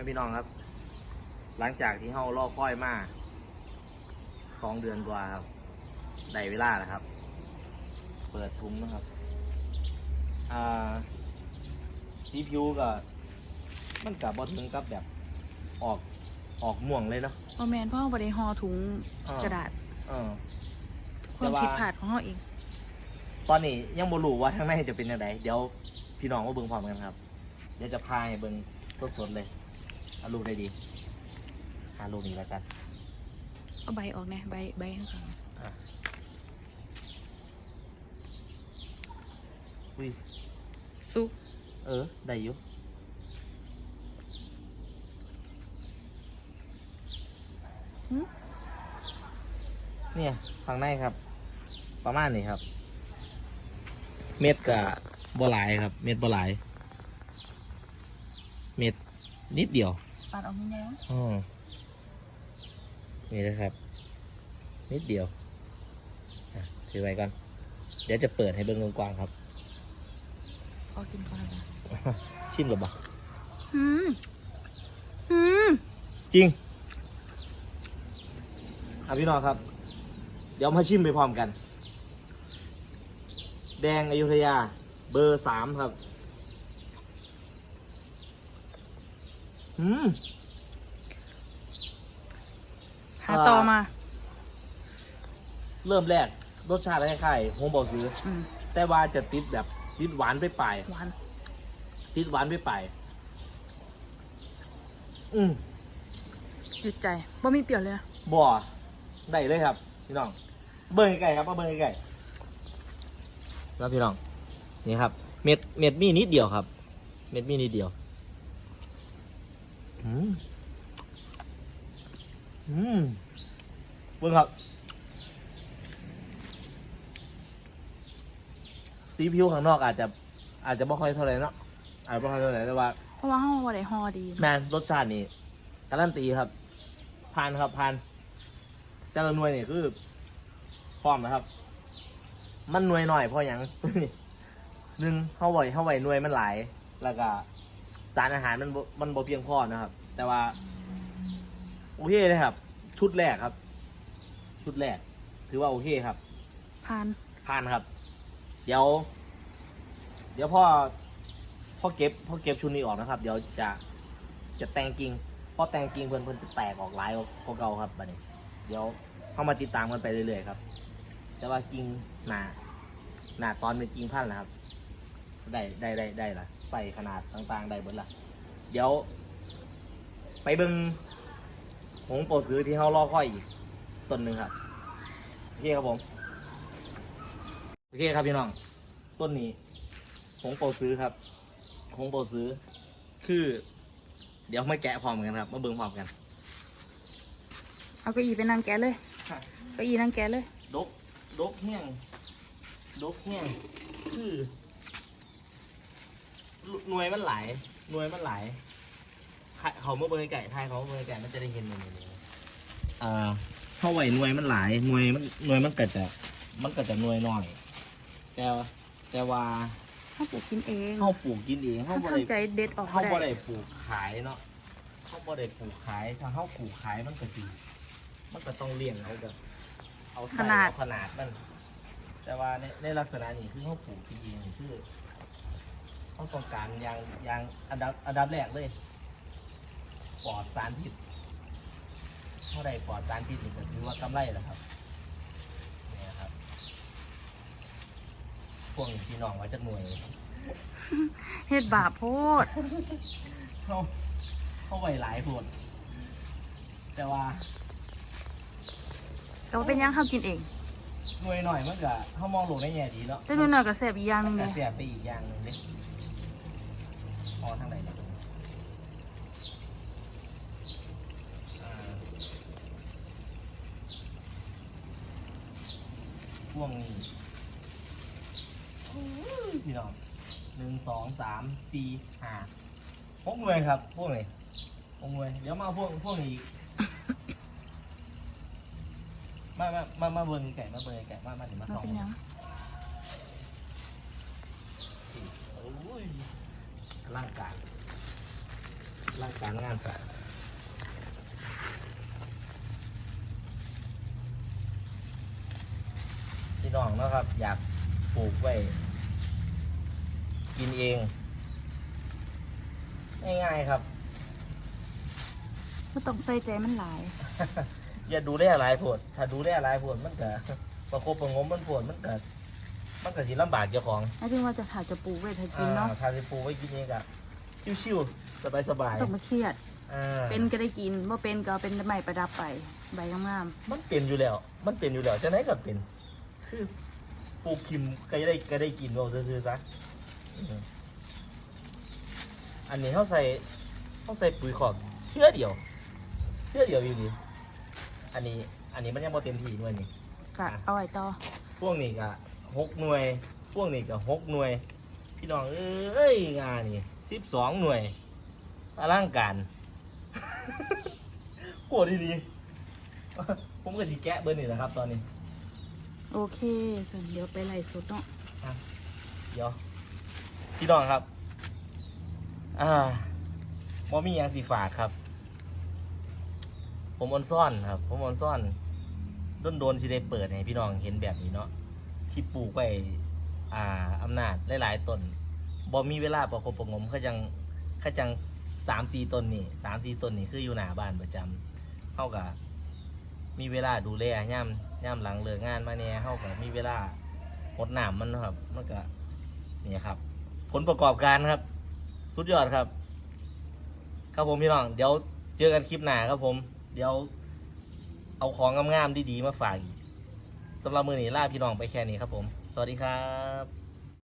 ไม่พี่น้องครับ หลังจากที่เฮารอค่อยมาสองเดือนกว่าครับได้เวลาแล้วครับ เปิดทุ้งนะครับ อ่าสีผิวก็ มันกับบอถึงกับแบบออกออกม่วงเลยเนาะพอแมนพ่อบไดิห่อถุงอ่ากระดาษเออความแต่ว่าผิดพลาดของเขาเอง ตอนนี้ยังบ่รู้ว่าทางในจะเป็นยังไงเดี๋ยวพี่น้องมาเบิ่งพร้อมกันครับ เดี๋ยวจะพาให้เบิ่งสดๆเลย เอาลูกได้ดีหาลูกนี้แล้วกันเอาใบออกนะใบใบข้างหลังอะอุ้ยซุกเออ ได้อยู่เนี่ยข้างในครับ ประมาณนี้ครับ เม็ดกับ่หลายครับ เม็ดบ่หลาย เม็ดนิดเดียว ปัดออกนิดนึงอ๋อนี่นะครับ นิดเดียวอะถือไว้ก่อน เดี๋ยวจะเปิดให้เบิ้งกว้างๆครับพอกินก่อนนะชิมหรือเปล่าอืมอืมจริงอะพี่น้องครับ เดี๋ยวมาชิมไปพร้อมกัน แดงอยุธยา เบอร์สามครับ อืม หาต่อมา เริ่มแรก รสชาติคล้ายๆโฮมบอกซื้ออืมแต่ว่าจะติดแบบติดหวานไปปลายหวานติดหวานไปปลายอืมจืดใจบ่มีเปรี้ยวเลยนะบ่อได้เลยครับ พี่น้อง เบิ้งไก่ครับมาเบิ้งไก่แล้วพี่น้อง นี่ครับ เม็ดเม็ดมีนิดเดียวครับ เม็ดมีนิดเดียว อืมอืมเบิ้งครับ สีผิวข้างนอกอาจจะ อาจจะไม่ค่อยเท่าไหร่เนาะอาจจะไม่ค่อยเท่าไหร่แต่ว่า เพราะว่าเขาบ่ได้ห่อดีแมนรสชาตินี่การันตีครับผ่านครับผ่านแต่ละหน่วยนี่คือพร้อมนะครับ มันหน่วยหน่อยเพราะหยังหนึ่งเข้าไหวเข้าไหวหน่วยมันหลายแล้วก็ สารอาหารมันบ่มันบ่เพียงพอนะครับ แต่ว่า โอเคเลยครับ ชุดแรกครับ ชุดแรก ถือว่าโอเคครับ ผ่านผ่านครับ เดี๋ยว เดี๋ยวพ่อพ่อเก็บพ่อเก็บชุดนี้ออกนะครับ เดี๋ยวจะจะแต่งกิ่งพอแต่งกิ่งเพื่อนเพื่อนจะแตกออกหลายกว่าเก่าครับบัดนี้ เดี๋ยวเข้ามาติดตามกันไปเรื่อยๆครับ แต่ว่ากิ่งหนาหนาตอนเป็นกิ่งพันธุ์นะครับ ได้ได้ได้ได้ละใส่ขนาดต่างๆ ได้เบิดละเดี๋ยว ไปเบิ้งหงโปรซื้อที่เขาล่อค่อยอีกต้นหนึ่งครับโอเคครับผมโอเคครับพี่น้อง ต้นนี้หงโปรซื้อครับหงโปรซื้อ คือ เดี๋ยวมาแกะพร้อมกันครับ มาเบิ่งพร้อมกัน เอาเก้าอี้ไปนั่งแกะเลยเก้าอี้นั่งแกะเลย ดก ดกแห้งดกแห้งคือ หน่วยมันหลายหน่วยมันหลายใครเขาเมื่อเบิ่งไก่ไทยเขาเมื่อเบิ่งไก่มันจะได้เห็นหน่วยนี้อ่าเข้าไหวหน่วยมันหลายหน่วยมันหน่วยมันก็จะมันก็จะหน่วยน้อย แต่ว่าแต่ว่าเขาปลูกกินเองเขาปลูกกินเองเขาเขาบ่ได้ทำใจเด็ดออกเขามาบ่ได้ได้ปลูกขายเนาะเขาบ่ได้ปลูกขายถ้าเขาปลูกขายมันก็ดีมันก็ต้องเลี้ยงเอาแบบเอาใส่เอาขนาดมัน แต่ว่าในในลักษณะนี้คือเขาปลูกจริงๆคือ เขาต้องการอย่างอย่างอันดับอันดับแรกเลยปลอดสารพิษเท่าใดปลอดสารพิษนี่ก็ถือว่ากำไรแล้วครับเนี่ยครับพวกนี้พี่น้องไว้จากหน่วยเฮ็ดบาปโพดเขาเขาไหวหลายโพดแต่ว่าก็เป็นหยังเขากินเองหน่วยหน่อยมันก็เขามองโลกในแง่ดีเนาะแต่หน่อยๆก็แซ่บอีกอย่างหนึงแต่เลย เสียไปอีกอย่างหนึ่งเลย พอทางไหนเนี่ยอ่าพ่วงนี้พี่น้องหนึ่งสองสามสี่ห้าพวกหน่วยครับพวกนี้พวกหน่วยเดี๋ยวมาเอาพวกพวกนี้อีกมามามามาเบิร์นไก่มาเบิร์นไก่มามาถึงมามันสอง เป็นหยัง โอ้ย ร่างกายร่างการงานสะพี่น้องเนาะครับ อยากปลูกไว้ กินเอง ง่ายๆครับก็ต้องใส่ใจมันหลาย อย่าดูได้หลายผดถ้าดูได้หลายผดมันก็ประคบประหงมมันผดมันก็ มันก็สิลำบากเจ้าของไม่ถึงว่าจะถ่ายจะปลูกไว้ถ้ากินเนาะอ่าถ้าสิปลูกไว้กินเองก็ชิวๆสบายต้องมาเครียด ๆอ่า เป็นก็ได้กินว่าเป็นก็เอาเป็นใหม่ประดับไป ใบงามมันเป็นอยู่แล้ว มันเป็นอยู่แล้วจะไหนก็เป็น คือปลูกคิมก็ได้ก็ได้กินเอาซื่อๆซะอืมอันนี้เขาใส่เขาใส่ปุ๋ยขอกเชื่อเดียว เชื่อเดียวอยู่ดีอันนี้ อันนี้มันยังบ่เต็มที่ด้วยนี่ ๆก็เอาไว้ต่อ พวกนี้ก็ หกหน่วย พวกนี้ก็หกหน่วย พี่น้องเอ้ยงานนี่สิบสองหน่วยอลังการโหดีดีๆผมก็สิแกะเบอร์นี่แหละครับ ตอนนี้ โอเคส่วนเดี๋ยวไปไล่สดเนาะเดี๋ยวพี่น้องครับ อ่าบอมีหยังสีฝากครับ ผมออนซ่อนครับ ผมออนซ่อนโดนโดนๆสิได้เปิดให้พี่น้องเห็นแบบนี้เนาะ ที่ปลูกไปอ่าอำนาจหลายๆต้นบอมีเวลาประคบประหงมเขาจังเขาจังสามสี่ต้นนี่สามสี่ต้นนี่คืออยู่หน้าบ้านประจำเท่ากับมีเวลาดูแลย่ำย่ำหลังเลิกงานมาเนี่ยเท่ากับมีเวลาหดหน้ำมันนะครับมันก็นี่ครับ ผลประกอบการครับ สุดยอดครับ ครับผมพี่น้อง เดี๋ยวเจอกันคลิปหน้าครับผม เดี๋ยวเอาของงามๆดีๆมาฝากอีก สำหรับมือนี้ลาพี่น้องไปแค่นี้ครับผม สวัสดีครับ